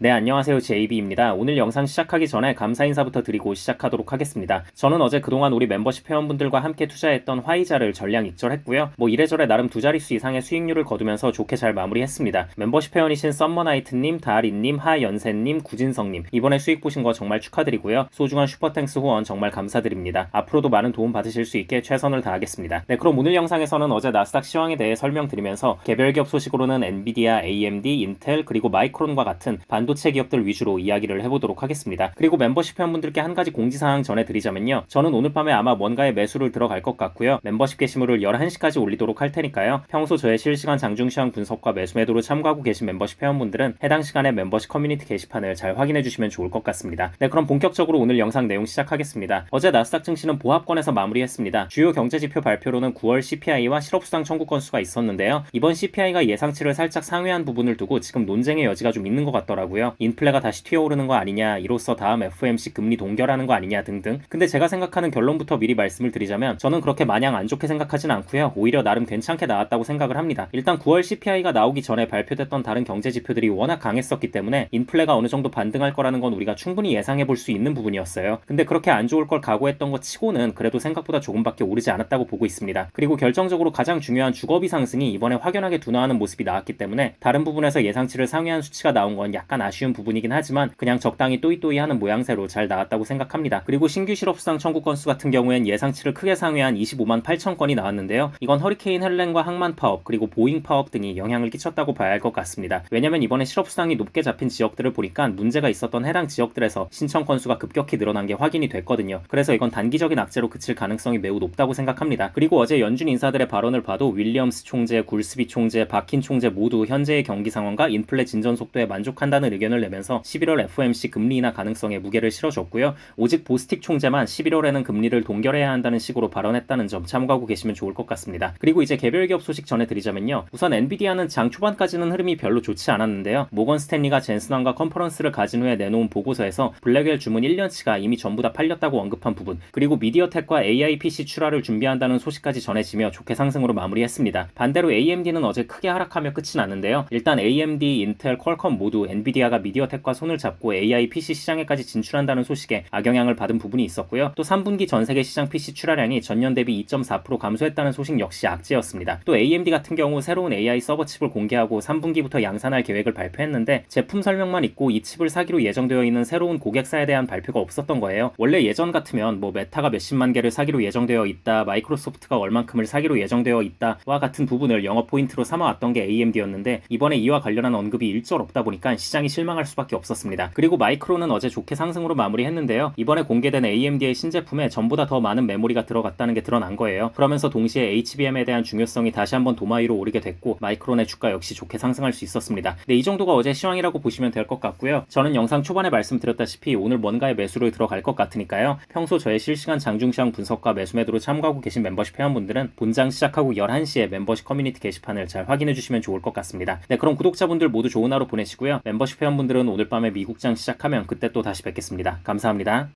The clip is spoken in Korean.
네, 안녕하세요. JB입니다. 오늘 영상 시작하기 전에 감사 인사부터 드리고 시작하도록 하겠습니다. 저는 어제 그동안 우리 멤버십 회원분들과 함께 투자했던 화이자를 전량 익절했고요. 뭐 이래저래 나름 두 자릿수 이상의 수익률을 거두면서 좋게 잘 마무리했습니다. 멤버십 회원이신 썸머나이트님, 다리님, 하연세님, 구진성님 이번에 수익 보신 거 정말 축하드리고요. 소중한 슈퍼탱스 후원 정말 감사드립니다. 앞으로도 많은 도움 받으실 수 있게 최선을 다하겠습니다. 네, 그럼 오늘 영상에서는 어제 나스닥 시황에 대해 설명드리면서 개별 기업 소식으로는 엔비디아, AMD, 인텔 그리고 마이크론과 같은 반 도체 기업들 위주로 이야기를 해보도록 하겠습니다. 그리고 멤버십 회원분들께 한 가지 공지사항 전해드리자면요. 저는 오늘 밤에 아마 뭔가에 매수를 들어갈 것 같고요. 멤버십 게시물을 11시까지 올리도록 할 테니까요. 평소 저의 실시간 장중 시황 분석과 매수 매도로 참고하고 계신 멤버십 회원분들은 해당 시간에 멤버십 커뮤니티 게시판을 잘 확인해 주시면 좋을 것 같습니다. 네, 그럼 본격적으로 오늘 영상 내용 시작하겠습니다. 어제 나스닥 증시는 보합권에서 마무리했습니다. 주요 경제지표 발표로는 9월 CPI와 실업수당 청구 건수가 있었는데요. 이번 CPI가 예상치를 살짝 상회한 부분을 두고 지금 논쟁의 여지가 좀 있는 것 같더라고요. 인플레가 다시 튀어오르는 거 아니냐, 이로써 다음 FOMC 금리 동결하는 거 아니냐 등등. 근데 제가 생각하는 결론부터 미리 말씀을 드리자면 저는 그렇게 마냥 안 좋게 생각하진 않고요. 오히려 나름 괜찮게 나왔다고 생각을 합니다. 일단 9월 CPI가 나오기 전에 발표됐던 다른 경제 지표들이 워낙 강했었기 때문에 인플레가 어느 정도 반등할 거라는 건 우리가 충분히 예상해 볼 수 있는 부분이었어요. 근데 그렇게 안 좋을 걸 각오했던 것 치고는 그래도 생각보다 조금밖에 오르지 않았다고 보고 있습니다. 그리고 결정적으로 가장 중요한 주거비 상승이 이번에 확연하게 둔화하는 모습이 나왔기 때문에 다른 부분에서 예상치를 상회한 수치가 나온 건 약간 아쉬운 부분이긴 하지만 그냥 적당히 또이또이 하는 모양새로 잘 나왔다고 생각합니다. 그리고 신규 실업수당 청구 건수 같은 경우엔 예상치를 크게 상회한 25만 8천 건이 나왔는데요. 이건 허리케인 헬렌과 항만 파업 그리고 보잉 파업 등이 영향을 끼쳤다고 봐야 할 것 같습니다. 왜냐면 이번에 실업수당이 높게 잡힌 지역들을 보니까 문제가 있었던 해당 지역들에서 신청 건수가 급격히 늘어난 게 확인이 됐거든요. 그래서 이건 단기적인 악재로 그칠 가능성이 매우 높다고 생각합니다. 그리고 어제 연준 인사들의 발언을 봐도 윌리엄스 총재, 굴스비 총재, 바킨 총재 모두 현재의 경기 상황과 인플레 진전 속도에 만족한다는 의견을 내면서 11월 FOMC 금리 인하 가능성에 무게를 실어줬고요. 오직 보스틱 총재만 11월에는 금리를 동결해야 한다는 식으로 발언했다는 점 참고하고 계시면 좋을 것 같습니다. 그리고 이제 개별 기업 소식 전해드리자면요. 우선 엔비디아는 장 초반까지는 흐름이 별로 좋지 않았는데요. 모건 스탠리가 젠슨왕과 컨퍼런스를 가진 후에 내놓은 보고서에서 블랙웰 주문 1년치가 이미 전부 다 팔렸다고 언급한 부분 그리고 미디어텍과 AI PC 출하를 준비한다는 소식까지 전해지며 좋게 상승으로 마무리했습니다. 반대로 AMD는 어제 크게 하락하며 끝이 났는데요. 일단 AMD, 인텔, 퀄컴 모두 엔비디아 가 미디어텍과 손을 잡고 AI PC 시장에까지 진출한다는 소식에 악영향을 받은 부분이 있었고요. 또 3분기 전 세계 시장 PC 출하량이 전년 대비 2.4% 감소했다는 소식 역시 악재였습니다. 또 AMD 같은 경우 새로운 AI 서버 칩을 공개하고 3분기부터 양산할 계획을 발표했는데 제품 설명만 있고 이 칩을 사기로 예정되어 있는 새로운 고객사에 대한 발표가 없었던 거예요. 원래 예전 같으면 뭐 메타가 몇십만 개를 사기로 예정되어 있다, 마이크로소프트가 얼만큼을 사기로 예정되어 있다와 같은 부분을 영업 포인트로 삼아왔던 게 AMD였는데 이번에 이와 관련한 언급이 일절 없다 보니까 시장이 실망할 수밖에 없었습니다. 그리고 마이크로는 어제 좋게 상승으로 마무리했는데요. 이번에 공개된 AMD의 신제품에 전보다 더 많은 메모리가 들어갔다는 게 드러난 거예요. 그러면서 동시에 HBM에 대한 중요성이 다시 한번 도마 위로 오르게 됐고 마이크론의 주가 역시 좋게 상승할 수 있었습니다. 네, 이 정도가 어제 시황이라고 보시면 될 것 같고요. 저는 영상 초반에 말씀드렸다시피 오늘 뭔가에 매수를 들어갈 것 같으니까요. 평소 저의 실시간 장중 시황 분석과 매수 매도로 참고하고 계신 멤버십 회원분들은 본장 시작하고 11시에 멤버십 커뮤니티 게시판을 잘 확인해 주시면 좋을 것 같습니다. 네, 그럼 구독자분들 모두 좋은 하루 보내시고요. 멤버십 회원분들은 오늘 밤에 미국장 시작하면 그때 또 다시 뵙겠습니다. 감사합니다.